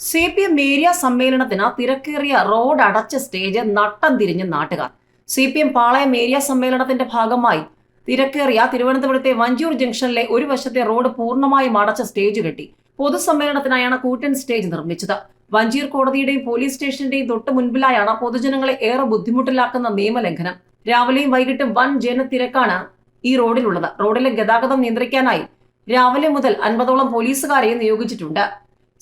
C P M area സമ്മേളനത്തിന് തിരക്കേറിയ road അടച്ച സ്റ്റേജ് നട്ടം തിരിഞ്ഞ് നാട്ടുകാർ. C P M Palayam area സമ്മേളനത്തിന്റെ ഭാഗമായി തിരക്കേറിയ തിരുവനന്തപുരത്തെ വഞ്ചൂർ ജംഗ്ഷനിലെ ഒരു വശത്തെ റോഡ് പൂർണമായും അടച്ച സ്റ്റേജ് കെട്ടി. പൊതുസമ്മേളനത്തിനായാണ് കൂറ്റൻ സ്റ്റേജ് നിർമ്മിച്ചത്. വഞ്ചീർ കോടതിയുടെയും പോലീസ് സ്റ്റേഷന്റെയും തൊട്ട് മുൻപിലായാണ് പൊതുജനങ്ങളെ ഏറെ ബുദ്ധിമുട്ടിലാക്കുന്ന നിയമലംഘനം. രാവിലെയും വൈകിട്ടും വൻ ജനത്തിരക്കാണ് ഈ റോഡിലുള്ളത്. റോഡിലെ ഗതാഗതം നിയന്ത്രിക്കാനായി രാവിലെ മുതൽ അൻപതോളം പോലീസുകാരെ നിയോഗിച്ചിട്ടുണ്ട്.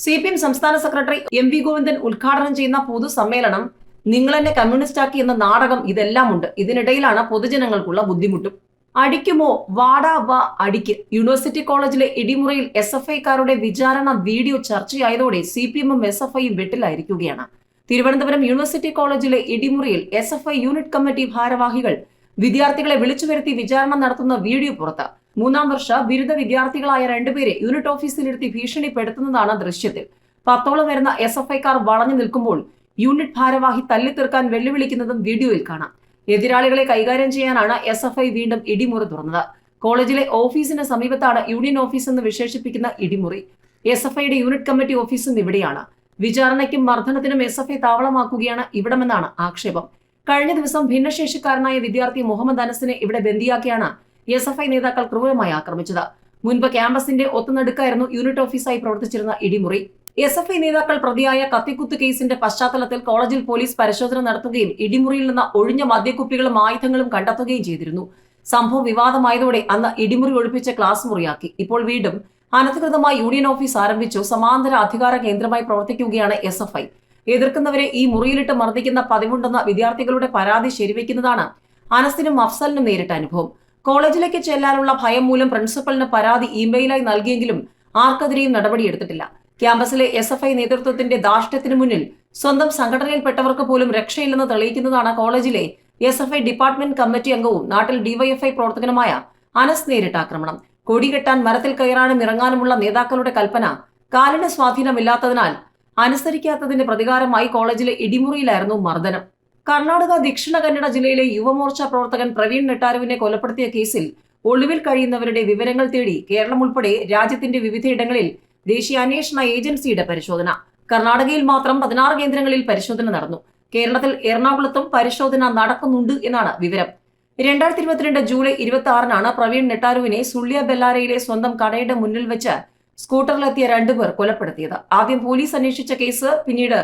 സി പി എം സംസ്ഥാന സെക്രട്ടറി എം വി ഗോവിന്ദൻ ഉദ്ഘാടനം ചെയ്യുന്ന പൊതുസമ്മേളനം നിങ്ങൾ എന്നെ കമ്മ്യൂണിസ്റ്റാക്കി എന്ന നാടകം ഇതെല്ലാം ഉണ്ട്. ഇതിനിടയിലാണ് പൊതുജനങ്ങൾക്കുള്ള ബുദ്ധിമുട്ടും. അടിക്കുമോ? വാടാ വാ അടിക്ക്. യൂണിവേഴ്സിറ്റി കോളേജിലെ ഇടിമുറയിൽ എസ് എഫ് ഐക്കാരുടെ വിചാരണ വീഡിയോ ചർച്ചയായതോടെ സി പി എമ്മും എസ് എഫ് ഐയും വെട്ടിലായിരിക്കുകയാണ്. തിരുവനന്തപുരം യൂണിവേഴ്സിറ്റി കോളേജിലെ ഇടിമുറിയിൽ S F I unit committee ഭാരവാഹികൾ വിദ്യാർത്ഥികളെ വിളിച്ചു വരുത്തി വിചാരണ നടത്തുന്ന വീഡിയോ പുറത്ത് മൂന്നാം വർഷ ബിരുദ വിദ്യാർത്ഥികളായ രണ്ടുപേരെ യൂണിറ്റ് ഓഫീസിലിരുത്തി ഭീഷണിപ്പെടുത്തുന്നതാണ് ദൃശ്യത്തിൽ. പത്തോളം വരുന്ന എസ് എഫ് ഐക്കാർ വളഞ്ഞു നിൽക്കുമ്പോൾ യൂണിറ്റ് ഭാരവാഹി തല്ലിത്തീർക്കാൻ വെല്ലുവിളിക്കുന്നതും വീഡിയോയിൽ കാണാം. എതിരാളികളെ കൈകാര്യം ചെയ്യാനാണ് എസ് എഫ് ഐ വീണ്ടും ഇടിമുറി തുറന്നത്. കോളേജിലെ ഓഫീസിന് സമീപത്താണ് യൂണിയൻ ഓഫീസ് എന്ന് വിശേഷിപ്പിക്കുന്ന ഇടിമുറി. എസ് എഫ് ഐയുടെ യൂണിറ്റ് കമ്മിറ്റി ഓഫീസും ഇവിടെയാണ്. വിചാരണയ്ക്കും മർദ്ദനത്തിനും എസ് എഫ് ഐ താവളമാക്കുകയാണ് ഇവിടമെന്നാണ് ആക്ഷേപം. കഴിഞ്ഞ ദിവസം ഭിന്നശേഷിക്കാരനായ വിദ്യാർത്ഥി മുഹമ്മദ് അനസിനെ ഇവിടെ ബന്ദിയാക്കിയാണ് എസ് എഫ് ഐ നേതാക്കൾ ക്രൂരമായി ആക്രമിച്ചത്. മുൻപ് ക്യാമ്പസിന്റെ ഒത്തുനടുക്കായിരുന്നു യൂണിറ്റ് ഓഫീസായി പ്രവർത്തിച്ചിരുന്ന ഇടിമുറി. എസ് എഫ് ഐ നേതാക്കൾ പ്രതിയായ കത്തിക്കുത്ത് കേസിന്റെ പശ്ചാത്തലത്തിൽ കോളേജിൽ പോലീസ് പരിശോധന നടത്തുകയും ഇടിമുറിയിൽ നിന്ന് ഒഴിഞ്ഞ മദ്യക്കുപ്പികളും ആയുധങ്ങളും കണ്ടെത്തുകയും ചെയ്തിരുന്നു. സംഭവം വിവാദമായതോടെ അന്ന് ഇടിമുറി ഒഴിപ്പിച്ച ക്ലാസ് മുറിയാക്കി. ഇപ്പോൾ വീണ്ടും അനധികൃതമായി യൂണിയൻ ഓഫീസ് ആരംഭിച്ചു. സമാന്തര അധികാര കേന്ദ്രമായി പ്രവർത്തിക്കുകയാണ് എസ് എഫ് ഐ. എതിർക്കുന്നവരെ ഈ മുറിയിലിട്ട് മർദ്ദിക്കുന്ന പതിവുണ്ടെന്ന വിദ്യാർത്ഥികളുടെ പരാതി ശരിവെക്കുന്നതാണ് അനസിനും അഫ്സലിനും നേരിട്ട അനുഭവം. കോളേജിലേക്ക് ചെല്ലാനുള്ള ഭയം മൂലം പ്രിൻസിപ്പലിന് പരാതി ഇമെയിലായി നൽകിയെങ്കിലും ആർക്കെതിരെയും നടപടിയെടുത്തിട്ടില്ല. ക്യാമ്പസിലെ എസ് എഫ് ഐ നേതൃത്വത്തിന്റെ ധാർഷ്ട്യത്തിനു മുന്നിൽ സ്വന്തം സംഘടനയിൽപ്പെട്ടവർക്ക് പോലും രക്ഷയില്ലെന്ന് തെളിയിക്കുന്നതാണ് കോളേജിലെ S F I department committee അംഗവും നാട്ടിൽ ഡിവൈഎഫ്ഐ പ്രവർത്തകനുമായ അനസ് നേരിട്ട ആക്രമണം. കൊടികെട്ടാൻ മരത്തിൽ കയറാനും ഇറങ്ങാനുമുള്ള നേതാക്കളുടെ കൽപ്പന കാലിന് സ്വാധീനമില്ലാത്തതിനാൽ അനുസരിക്കാത്തതിന്റെ പ്രതികാരമായി കോളേജിലെ ഇടിമുറിയിലായിരുന്നു മർദ്ദനം. കർണാടക ദക്ഷിണ കന്നഡ ജില്ലയിലെ യുവമോർച്ച പ്രവർത്തകൻ പ്രവീൺ നെട്ടാരുവിനെ കൊലപ്പെടുത്തിയ കേസിൽ ഒളിവിൽ കഴിയുന്നവരുടെ വിവരങ്ങൾ തേടി കേരളം ഉൾപ്പെടെ രാജ്യത്തിന്റെ വിവിധയിടങ്ങളിൽ ദേശീയ അന്വേഷണ ഏജൻസിയുടെ പരിശോധന. കർണാടകയിൽ മാത്രം പതിനാറ് കേന്ദ്രങ്ങളിൽ പരിശോധന നടന്നു. കേരളത്തിൽ എറണാകുളത്തും പരിശോധന നടക്കുന്നുണ്ട് എന്നാണ് വിവരം. രണ്ടായിരത്തി ഇരുപത്തിരണ്ട് ജൂലൈ ഇരുപത്തി ആറിനാണ് പ്രവീൺ നെട്ടാരുവിനെ സുള്ളിയ ബെല്ലാരയിലെ സ്വന്തം കടയുടെ മുന്നിൽ വെച്ച് സ്കൂട്ടറിലെത്തിയ രണ്ടുപേർ കൊലപ്പെടുത്തിയത്. ആദ്യം പോലീസ് അന്വേഷിച്ച കേസ് പിന്നീട്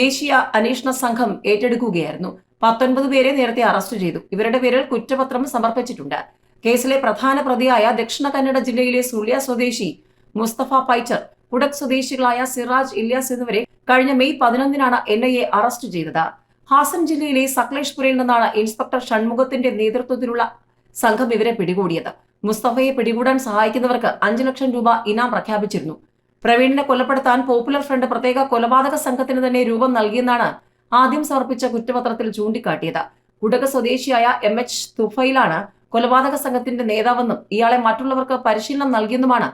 ദേശീയ അന്വേഷണ സംഘം ഏറ്റെടുക്കുകയായിരുന്നു. പത്തൊൻപത് പേരെ നേരത്തെ അറസ്റ്റ് ചെയ്തു. ഇവരുടെ പേരിൽ കുറ്റപത്രം സമർപ്പിച്ചിട്ടുണ്ട്. കേസിലെ പ്രധാന പ്രതിയായ ദക്ഷിണ കന്നഡ ജില്ലയിലെ സുളിയ സ്വദേശി മുസ്തഫ പൈച്ചർ കുടക് സ്വദേശികളായ സിറാജ് ഇല്യാസ് എന്നിവരെ കഴിഞ്ഞ മെയ് പതിനൊന്നിനാണ് എൻ ഐ എ അറസ്റ്റ് ചെയ്തത്. ഹാസൻ ജില്ലയിലെ സക്ലേഷ്പുരയിൽ നിന്നാണ് ഇൻസ്പെക്ടർ ഷൺമുഖത്തിന്റെ നേതൃത്വത്തിലുള്ള സംഘം ഇവരെ പിടികൂടിയത്. മുസ്തഫയെ പിടികൂടാൻ സഹായിക്കുന്നവർക്ക് അഞ്ചു ലക്ഷം രൂപ ഇനാം പ്രഖ്യാപിച്ചിരുന്നു. പ്രവീണിനെ കൊലപ്പെടുത്താൻ പോപ്പുലർ ഫ്രണ്ട് പ്രത്യേക കൊലപാതക സംഘത്തിന് തന്നെ രൂപം നൽകിയെന്നാണ് ആദ്യം സമർപ്പിച്ച കുറ്റപത്രത്തിൽ ചൂണ്ടിക്കാട്ടിയത്. കുടക സ്വദേശിയായ എം എച്ച് തുഫയിലാണ് കൊലപാതക സംഘത്തിന്റെ നേതാവെന്നും ഇയാളെ മറ്റുള്ളവർക്ക് പരിശീലനം നൽകിയെന്നുമാണ്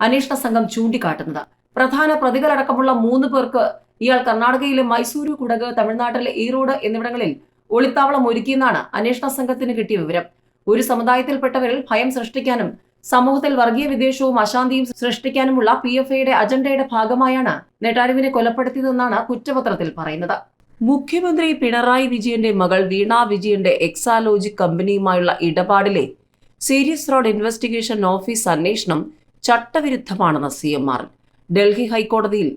അന്വേഷണ സംഘം ചൂണ്ടിക്കാട്ടുന്നത്. പ്രധാന പ്രതികളടക്കമുള്ള മൂന്ന് പേർക്ക് ഇയാൾ കർണാടകയിലെ മൈസൂരു കുടക് തമിഴ്നാട്ടിലെ ഈറോഡ് എന്നിവിടങ്ങളിൽ ഒളിത്താവളം ഒരുക്കിയെന്നാണ് അന്വേഷണ സംഘത്തിന് കിട്ടിയ വിവരം. ഒരു സമുദായത്തിൽപ്പെട്ടവരിൽ ഭയം സൃഷ്ടിക്കാനും സമൂഹത്തിൽ വർഗീയ വിദ്വേഷവും അശാന്തിയും സൃഷ്ടിക്കാനുമുള്ള പി എഫ് ഐയുടെ അജണ്ടയുടെ ഭാഗമായാണ് നെട്ടാരുവിനെ കൊലപ്പെടുത്തിയതെന്നാണ് കുറ്റപത്രത്തിൽ പറയുന്നത്. മുഖ്യമന്ത്രി പിണറായി വിജയന്റെ മകൾ വീണ വിജയന്റെ എക്സാലോജിക് കമ്പനിയുമായുള്ള ഇടപാടിലെ സീരിയസ് റോഡ് ഇൻവെസ്റ്റിഗേഷൻ ഓഫീസ് അന്വേഷണം ചട്ടവിരുദ്ധമാണെന്ന് സി എം ആർ. ഡൽഹി ഹൈക്കോടതിയിൽ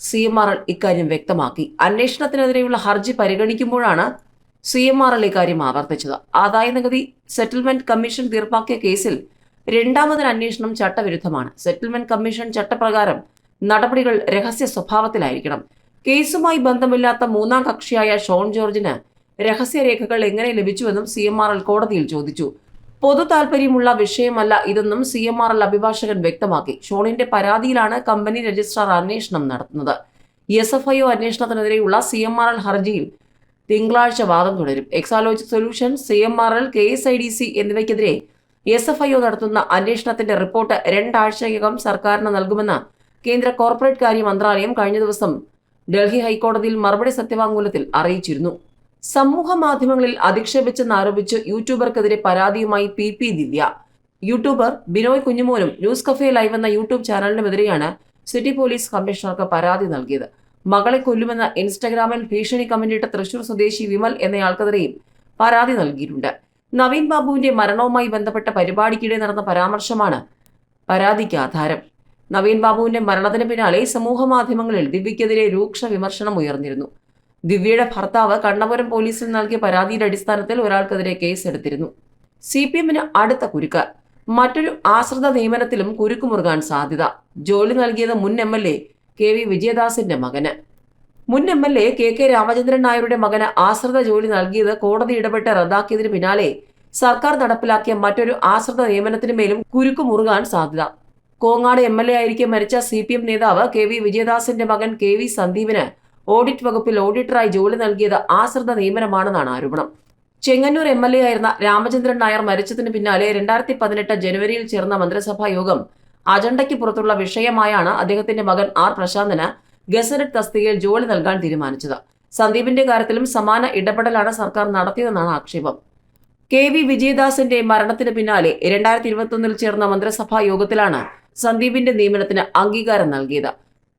സി എം ആർ ഇക്കാര്യം വ്യക്തമാക്കി. അന്വേഷണത്തിനെതിരെയുള്ള ഹർജി പരിഗണിക്കുമ്പോഴാണ് സി എം ആർ എൽ ഇക്കാര്യം ആവർത്തിച്ചത്. ആദായ നികുതി സെറ്റിൽമെന്റ് കമ്മീഷൻ തീർപ്പാക്കിയ കേസിൽ രണ്ടാമതൊരു അന്വേഷണം ചട്ടവിരുദ്ധമാണ്. സെറ്റിൽമെന്റ് കമ്മീഷൻ ചട്ടപ്രകാരം നടപടികൾ രഹസ്യ സ്വഭാവത്തിലായിരിക്കണം. കേസുമായി ബന്ധമില്ലാത്ത മൂന്നാം കക്ഷിയായ ഷോൺ ജോർജിന് രഹസ്യരേഖകൾ എങ്ങനെ ലഭിച്ചുവെന്നും സി എം ആർ എൽ കോടതിയിൽ ചോദിച്ചു. പൊതു താൽപര്യമുള്ള വിഷയമല്ല ഇതെന്നും സി എം ആർ എൽ അഭിഭാഷകൻ വ്യക്തമാക്കി. ഷോണിന്റെ പരാതിയിലാണ് കമ്പനി രജിസ്ട്രാർ അന്വേഷണം നടത്തുന്നത്. എസ് എഫ് ഐ ഒ അന്വേഷണത്തിനെതിരെയുള്ള സി എം ആർ എൽ ഹർജിയിൽ തിങ്കളാഴ്ച വാദം തുടരും. Exalogic solution C M R L K S I D C എന്നിവയ്ക്കെതിരെ S F I നടത്തുന്ന അന്വേഷണത്തിന്റെ റിപ്പോർട്ട് രണ്ടാഴ്ചയ്ക്കകം സർക്കാരിന് നൽകുമെന്ന് കേന്ദ്ര കോർപ്പറേറ്റ് കാര്യ മന്ത്രാലയം കഴിഞ്ഞ ദിവസം ഡൽഹി ഹൈക്കോടതിയിൽ മറുപടി സത്യവാങ്മൂലത്തിൽ അറിയിച്ചിരുന്നു. സമൂഹ മാധ്യമങ്ങളിൽ അധിക്ഷേപിച്ചെന്നാരോപിച്ച് യൂട്യൂബർക്കെതിരെ പരാതിയുമായി P P Divya. YouTuber Binoy കുഞ്ഞുമോനും news cafe live എന്ന യൂട്യൂബ് ചാനലിനുമെതിരെയാണ് സിറ്റി പോലീസ് കമ്മീഷണർക്ക് പരാതി നൽകിയത്. മകളെ കൊല്ലുമെന്ന ഇൻസ്റ്റഗ്രാമിൽ ഭീഷണി കമന്റിട്ട തൃശൂർ സ്വദേശി വിമൽ എന്നയാൾക്കെതിരെയും പരാതി നൽകിയിട്ടുണ്ട്. നവീൻ ബാബുവിന്റെ മരണവുമായി ബന്ധപ്പെട്ട പരിപാടിക്കിടെ നടന്ന പരാമർശമാണ് പരാതിക്ക് ആധാരം. നവീൻ ബാബുവിന്റെ മരണത്തിന് പിന്നാലെ സമൂഹ മാധ്യമങ്ങളിൽ ദിവ്യക്കെതിരെ രൂക്ഷ വിമർശനം ഉയർന്നിരുന്നു. ദിവ്യയുടെ ഭർത്താവ് കണ്ണപുരം പോലീസിൽ നൽകിയ പരാതിയുടെ അടിസ്ഥാനത്തിൽ ഒരാൾക്കെതിരെ കേസെടുത്തിരുന്നു. സി പി എമ്മിന് അടുത്ത കുരുക്ക്. മറ്റൊരു ആശ്രിത നിയമനത്തിലും കുരുക്കുമുറുകാൻ സാധ്യത. ജോലി നൽകിയത് മുൻ M L A K V വിജയദാസിന്റെ മകന്. മുൻ M L A K K Ramachandran നായരുടെ മകന് ആശ്രിത ജോലി നൽകിയത് കോടതി ഇടപെട്ട് റദ്ദാക്കിയതിന് പിന്നാലെ സർക്കാർ നടപ്പിലാക്കിയ മറ്റൊരു ആശ്രിത നിയമനത്തിന് മേലും കുരുക്കു മുറുകാൻ സാധ്യത. കോങ്ങാട് എം എൽ എ ആയിരിക്കെ മരിച്ച സി പി എം നേതാവ് കെ വി വിജയദാസിന്റെ മകൻ കെ വി സന്ദീപിന് ഓഡിറ്റ് വകുപ്പിൽ ഓഡിറ്ററായി ജോലി നൽകിയത് ആശ്രിത നിയമനമാണെന്നാണ് ആരോപണം. ചെങ്ങന്നൂർ എം എൽ എ ആയിരുന്ന രാമചന്ദ്രൻ നായർ മരിച്ചതിന് പിന്നാലെ രണ്ടായിരത്തി പതിനെട്ട് ജനുവരിയിൽ ചേർന്ന മന്ത്രിസഭാ യോഗം അജണ്ടയ്ക്ക് പുറത്തുള്ള വിഷയമായാണ് അദ്ദേഹത്തിന്റെ മകൻ ആർ പ്രശാന്തിന് ഗസറ്റഡ് തസ്തികയിൽ ജോലി നൽകാൻ തീരുമാനിച്ചത്. സന്ദീപിന്റെ കാര്യത്തിലും സമാന ഇടപെടലാണ് സർക്കാർ നടത്തിയതെന്നാണ് ആക്ഷേപം. കെ വി വിജയദാസിന്റെ മരണത്തിന് പിന്നാലെ രണ്ടായിരത്തി ഇരുപത്തൊന്നിൽ ചേർന്ന മന്ത്രിസഭാ യോഗത്തിലാണ് സന്ദീപിന്റെ നിയമനത്തിന് അംഗീകാരം നൽകിയത്.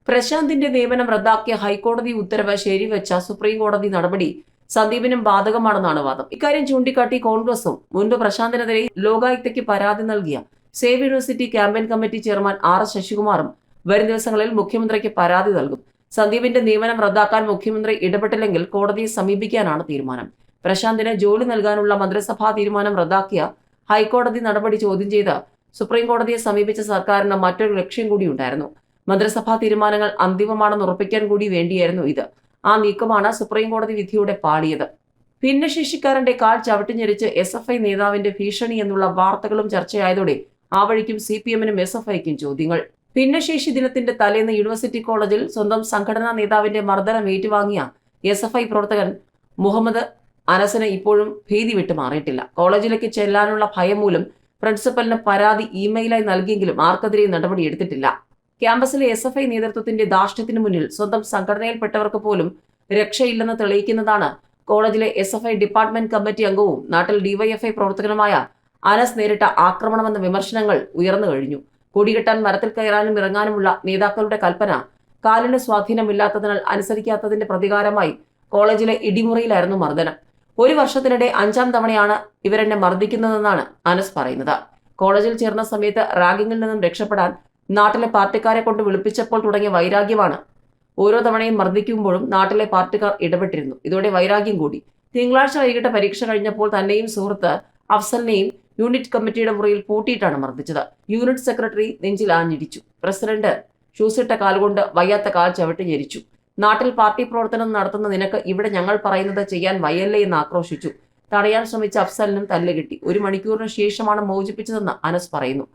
പ്രശാന്തിന്റെ നിയമനം റദ്ദാക്കിയ ഹൈക്കോടതി ഉത്തരവ് ശരിവെച്ച സുപ്രീം കോടതി നടപടി സന്ദീപിനും ബാധകമാണെന്നാണ് വാദം. ഇക്കാര്യം ചൂണ്ടിക്കാട്ടി കോൺഗ്രസും മുൻപ് പ്രശാന്തിനെതിരെ ലോകായുക്തയ്ക്ക് പരാതി നൽകിയ save university campaign committee chairman R ശശികുമാറും വരും ദിവസങ്ങളിൽ മുഖ്യമന്ത്രിക്ക് പരാതി നൽകും. സന്ദീപിന്റെ നിയമനം റദ്ദാക്കാൻ മുഖ്യമന്ത്രി ഇടപെട്ടില്ലെങ്കിൽ കോടതിയെ സമീപിക്കാനാണ് തീരുമാനം. പ്രശാന്തിന് ജോലി നൽകാനുള്ള മന്ത്രിസഭാ തീരുമാനം റദ്ദാക്കിയ ഹൈക്കോടതി നടപടി ചോദ്യം ചെയ്ത് സുപ്രീം കോടതിയെ സമീപിച്ച സർക്കാരിന് മറ്റൊരു ലക്ഷ്യം കൂടിയുണ്ടായിരുന്നു മന്ത്രിസഭാ തീരുമാനങ്ങൾ അന്തിമമാണെന്ന് ഉറപ്പിക്കാൻ കൂടി വേണ്ടിയായിരുന്നു ഇത്. ആ നീക്കമാണ് സുപ്രീം കോടതി വിധിയോടെ പാളിയത്. ഭിന്നശേഷിക്കാരന്റെ കാൽ ചവിട്ടിഞ്ഞെരിച്ച് എസ് എഫ് ഐ നേതാവിന്റെ ഭീഷണി എന്നുള്ള വാർത്തകളും ചർച്ചയായതോടെ ആ വഴിക്കും സി പി എമ്മിനും എസ് എഫ് ഐക്കും ചോദ്യങ്ങൾ. ഭിന്നശേഷി ദിനത്തിന്റെ തലേന്ന് യൂണിവേഴ്സിറ്റി കോളേജിൽ സ്വന്തം സംഘടനാ നേതാവിന്റെ മർദ്ദനം ഏറ്റുവാങ്ങിയ എസ് എഫ് ഐ പ്രവർത്തകൻ മുഹമ്മദ് അനസിന് ഇപ്പോഴും ഭീതി വിട്ടു മാറിയിട്ടില്ല. കോളേജിലേക്ക് ചെല്ലാനുള്ള ഭയം മൂലം പ്രിൻസിപ്പലിന് പരാതി ഇമെയിലായി നൽകിയെങ്കിലും ആർക്കെതിരെയും നടപടിയെടുത്തിട്ടില്ല ക്യാമ്പസിലെ എസ് എഫ് ഐ നേതൃത്വത്തിന്റെ ധാർഷ്ട്യത്തിന് മുന്നിൽ സ്വന്തം സംഘടനയിൽപ്പെട്ടവർക്ക് പോലും രക്ഷയില്ലെന്ന് തെളിയിക്കുന്നതാണ് കോളേജിലെ S F I department committee അംഗവും നാട്ടിൽ ഡിവൈഎഫ്ഐ പ്രവർത്തകനുമായ അനസ് നേരിട്ട ആക്രമണമെന്ന വിമർശനങ്ങൾ ഉയർന്നു കഴിഞ്ഞു. കൊടികെട്ടാൻ മരത്തിൽ കയറാനും ഇറങ്ങാനുമുള്ള നേതാക്കളുടെ കൽപ്പന കാലിന് സ്വാധീനമില്ലാത്തതിനാൽ അനുസരിക്കാത്തതിന്റെ പ്രതികാരമായി കോളേജിലെ ഇടിമുറിയിലായിരുന്നു മർദ്ദനം. ഒരു വർഷത്തിനിടെ അഞ്ചാം തവണയാണ് ഇവരെന്നെ മർദ്ദിക്കുന്നതെന്നാണ് അനസ് പറയുന്നത്. കോളേജിൽ ചേർന്ന സമയത്ത് റാഗിങ്ങിൽ നിന്നും രക്ഷപ്പെടാൻ നാട്ടിലെ പാർട്ടിക്കാരെ കൊണ്ട് വിളിപ്പിച്ചപ്പോൾ തുടങ്ങിയ വൈരാഗ്യമാണ് ഓരോ തവണയും മർദ്ദിക്കുമ്പോഴും നാട്ടിലെ പാർട്ടിക്കാർ ഇടപെട്ടിരുന്നു. ഇതോടെ വൈരാഗ്യം കൂടി. തിങ്കളാഴ്ച വൈകിട്ട് പരീക്ഷ കഴിഞ്ഞപ്പോൾ തന്നെയും സുഹൃത്ത് അഫ്സലിനെയും യൂണിറ്റ് കമ്മിറ്റിയുടെ മുറിയിൽ പൂട്ടിയിട്ടാണ് മർദ്ദിച്ചത്. യൂണിറ്റ് സെക്രട്ടറി നെഞ്ചിൽ ആഞ്ഞിടിച്ചു. പ്രസിഡന്റ് ഷൂസിട്ട കാലുകൊണ്ട് വയ്യാത്ത കാൽ ചവിട്ടി ഞെരിച്ചു. നാട്ടിൽ പാർട്ടി പ്രവർത്തനം നടത്തുന്ന നിനക്ക് ഇവിടെ ഞങ്ങൾ പറയുന്നത് ചെയ്യാൻ വയ്യല്ലേ എന്ന് ആക്രോശിച്ചു. തടയാൻ ശ്രമിച്ച അഫ്സലിനും തല്ലുകിട്ടി ഒരു മണിക്കൂറിന് ശേഷമാണ് മോചിപ്പിച്ചതെന്ന് അനസ് പറയുന്നു.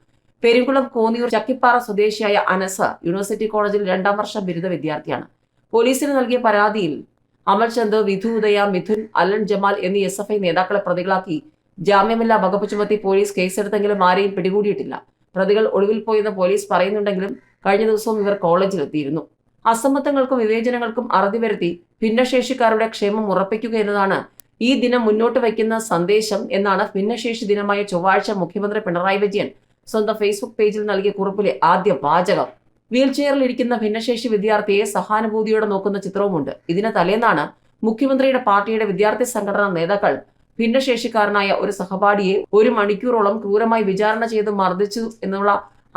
പെരുംകുളം കോന്നിയൂർ ചക്കിപ്പാറ സ്വദേശിയായ അനസ് യൂണിവേഴ്സിറ്റി കോളേജിൽ രണ്ടാം വർഷ ബിരുദ വിദ്യാർത്ഥിയാണ്. പോലീസിന് നൽകിയ പരാതിയിൽ അമൽചന്ദ് വിധു ഉദയ മിഥുൻ അലൻ ജമാൽ എന്നീ എസ് നേതാക്കളെ പ്രതികളാക്കി ജാമ്യമില്ലാ വകുപ്പ് ചുമത്തി പോലീസ് കേസെടുത്തെങ്കിലും ആരെയും പിടികൂടിയിട്ടില്ല. പ്രതികൾ ഒളിവിൽ പോയെന്ന് പോലീസ് പറയുന്നുണ്ടെങ്കിലും കഴിഞ്ഞ ദിവസവും ഇവർ കോളേജിലെത്തിയിരുന്നു. അസമത്വങ്ങൾക്കും വിവേചനങ്ങൾക്കും അറുതി വരുത്തി ഭിന്നശേഷിക്കാരുടെ ക്ഷേമം ഉറപ്പിക്കുക എന്നതാണ് ഈ ദിനം മുന്നോട്ട് വയ്ക്കുന്ന സന്ദേശം എന്നാണ് ഭിന്നശേഷി ദിനമായ ചൊവ്വാഴ്ച മുഖ്യമന്ത്രി പിണറായി വിജയൻ സ്വന്തം ഫേസ്ബുക്ക് പേജിൽ നൽകിയ കുറിപ്പിലെ ആദ്യ വാചകം. വീൽ ചെയറിലിരിക്കുന്ന ഭിന്നശേഷി വിദ്യാർത്ഥിയെ സഹാനുഭൂതിയോടെ നോക്കുന്ന ചിത്രവുമുണ്ട്. ഇതിന് തലേന്നാണ് മുഖ്യമന്ത്രിയുടെ പാർട്ടിയുടെ വിദ്യാർത്ഥി സംഘടനാ നേതാക്കൾ ഭിന്നശേഷിക്കാരനായ ഒരു സഹപാഠിയെ ഒരു മണിക്കൂറോളം ക്രൂരമായി വിചാരണ ചെയ്ത് മർദ്ദിച്ചു എന്നുള്ള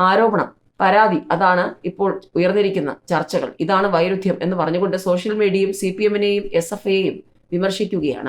ആരോപണം പരാതി അതാണ് ഇപ്പോൾ ഉയർന്നിരിക്കുന്ന ചർച്ചകൾ. ഇതാണ് വൈരുദ്ധ്യം എന്ന് പറഞ്ഞുകൊണ്ട് സോഷ്യൽ മീഡിയയും സി പി എമ്മിനെയും എസ് എഫ് ഐയെയും വിമർശിക്കുകയാണ്.